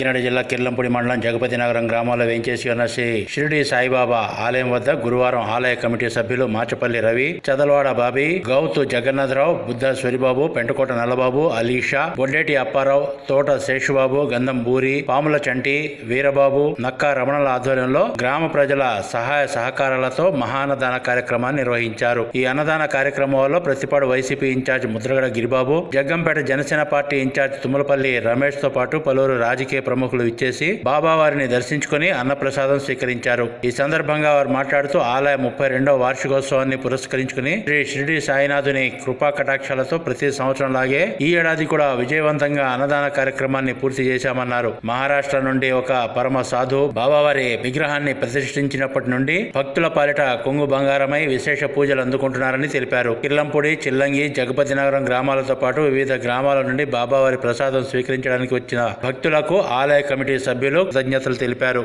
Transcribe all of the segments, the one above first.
కాకినాడ జిల్లా కిర్లంపూడి మండలం జగపతి నగరం గ్రామంలో వేంచేసి ఉన్న శ్రీ షిరిడి సాయిబాబా ఆలయం వద్ద గురువారం ఆలయ కమిటీ సభ్యులు మాచపల్లి రవి చదలవాడ బాబి గౌతు జగన్నాథరావు బుద్ధ సూరిబాబు పెంటకోట నల్లబాబు అలీషా బొడ్డేటి అప్పారావు తోట శేషుబాబు గంధం బూరి పాముల చంటి వీరబాబు నక్కా రమణల ఆధ్వర్యంలో గ్రామ ప్రజల సహాయ సహకారాలతో మహాన్నదాన కార్యక్రమాన్ని నిర్వహించారు. ఈ అన్నదాన కార్యక్రమంలో Prathipadu YCP in charge Mudragada Giribabu Jaggampeta Janasena party in charge Tummalapalli రమేష్తో పాటు పలువురు రాజకీయ ప్రముఖులు ఇచ్చేసి బాబావారిని దర్శించుకుని అన్నప్రసాదం స్వీకరించారు. ఈ సందర్భంగా వారు మాట్లాడుతూ ఆలయ ముప్పై రెండవ వార్షికోత్సవాన్ని పురస్కరించుకుని శ్రీ షిరిడి సాయినాథుని కృపా కటాక్షాలతో ప్రతి సంవత్సరం లాగే ఈ ఏడాది కూడా విజయవంతంగా అన్నదాన కార్యక్రమాన్ని పూర్తి చేశామన్నారు. మహారాష్ట్ర నుండి ఒక పరమ సాధు బాబావారి విగ్రహాన్ని ప్రతిష్ఠించినప్పటి నుండి భక్తుల పాలిట కొంగు బంగారమై విశేష పూజలు అందుకుంటున్నారని తెలిపారు. కిల్లంపూడి చిల్లంగి జగపతి నగరం గ్రామాలతో పాటు వివిధ గ్రామాల నుండి బాబావారి ప్రసాదం స్వీకరించడానికి వచ్చిన భక్తులకు ఆలయ కమిటీ సభ్యులు కృతజ్ఞతలు తెలిపారు.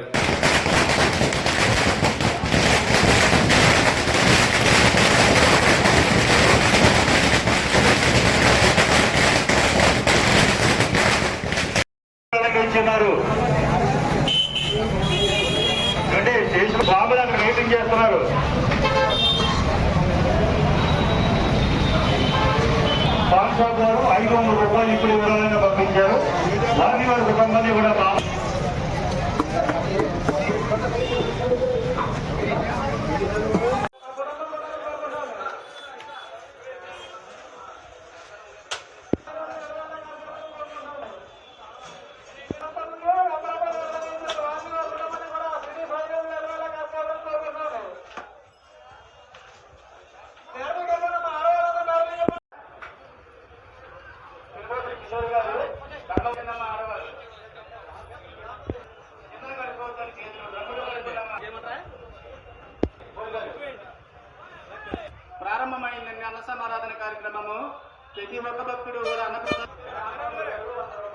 అంటే శేషు స్వాములు అక్కడ మీటింగ్ చేస్తున్నారు. సమారాధన కార్యక్రమము. ప్రతి ఒక్క భక్తుడు కూడా అన్నప్రసాద.